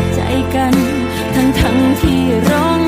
อบใจกัน ทั้งทั้งที่ร้อง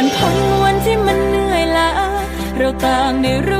านพ้นวันที่มันเหนื่อยล้าเราต่างได้รู้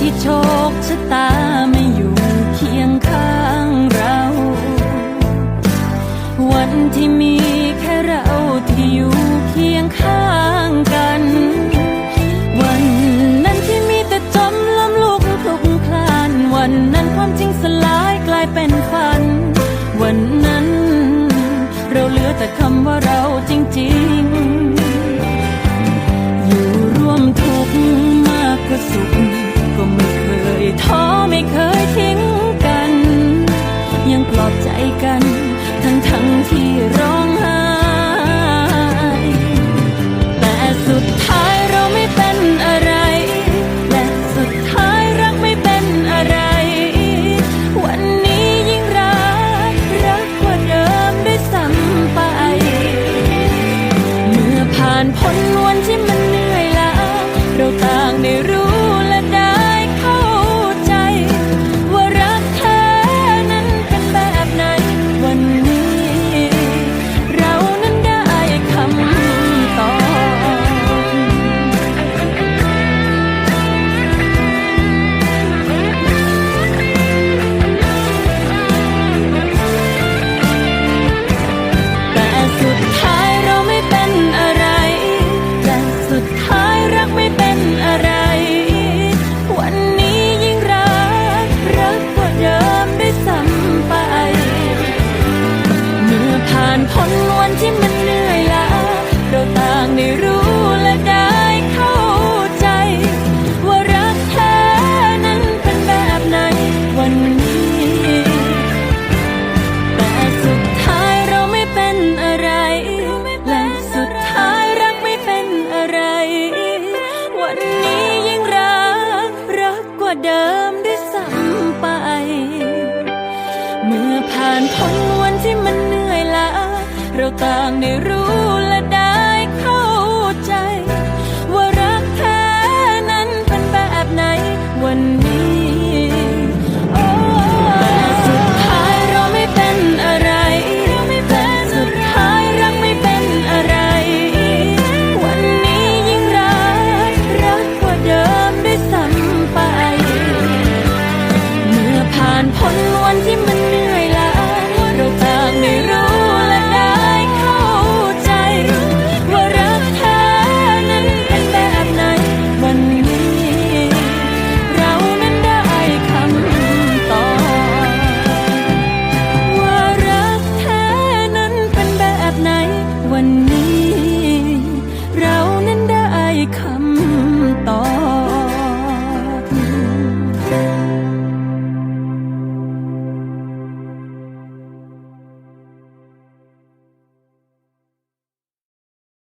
ที่โชคชะตาไม่อยู่เคียงข้างเรา วันที่มีแค่เราที่อยู่เคียงข้างกัน กัน ทั้งทั้งที่ร้อง ทนวันที่มันเหนื่อยล้าเราต่างได้รู้